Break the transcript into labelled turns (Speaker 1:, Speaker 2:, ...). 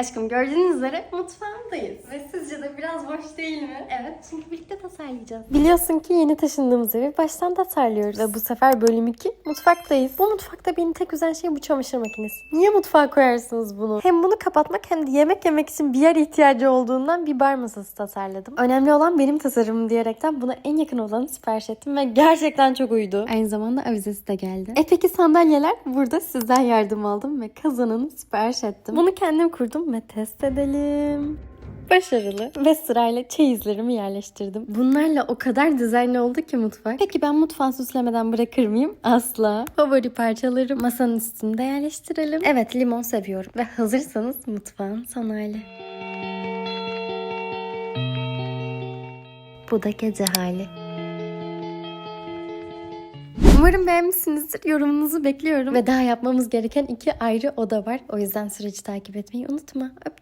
Speaker 1: Aşkım gördüğünüz üzere mutfağımdayız. Ve sizce de biraz boş değil mi? Evet çünkü birlikte tasarlayacağız. Biliyorsun ki yeni taşındığımız evi baştan tasarlıyoruz. Ve bu sefer bölüm 2 mutfaktayız. Bu mutfakta beni tek üzen şey bu çamaşır makinesi. Niye mutfağa koyarsınız bunu? Hem bunu kapatmak hem de yemek yemek için bir yer ihtiyacı olduğundan bir bar masası tasarladım. Önemli olan benim tasarımım diyerekten buna en yakın olanı sipariş ettim ve gerçekten çok uydu. Aynı zamanda avizesi de geldi. E peki sandalyeler? Burada sizden yardım aldım ve kazananı sipariş ettim. Bunu kendim kurdum ve test edelim. Başarılı. Ve sırayla çeyizlerimi yerleştirdim. Bunlarla o kadar dizaynlı oldu ki mutfak. Peki ben mutfağı süslemeden bırakır mıyım? Asla. Favori parçaları masanın üstünde yerleştirelim. Evet limon seviyorum. Ve hazırsanız mutfağın son hali. Bu da gece hali. Umarım beğenmişsinizdir. Yorumunuzu bekliyorum. Ve daha yapmamız gereken iki ayrı oda var. O yüzden süreci takip etmeyi unutma. Öptüm.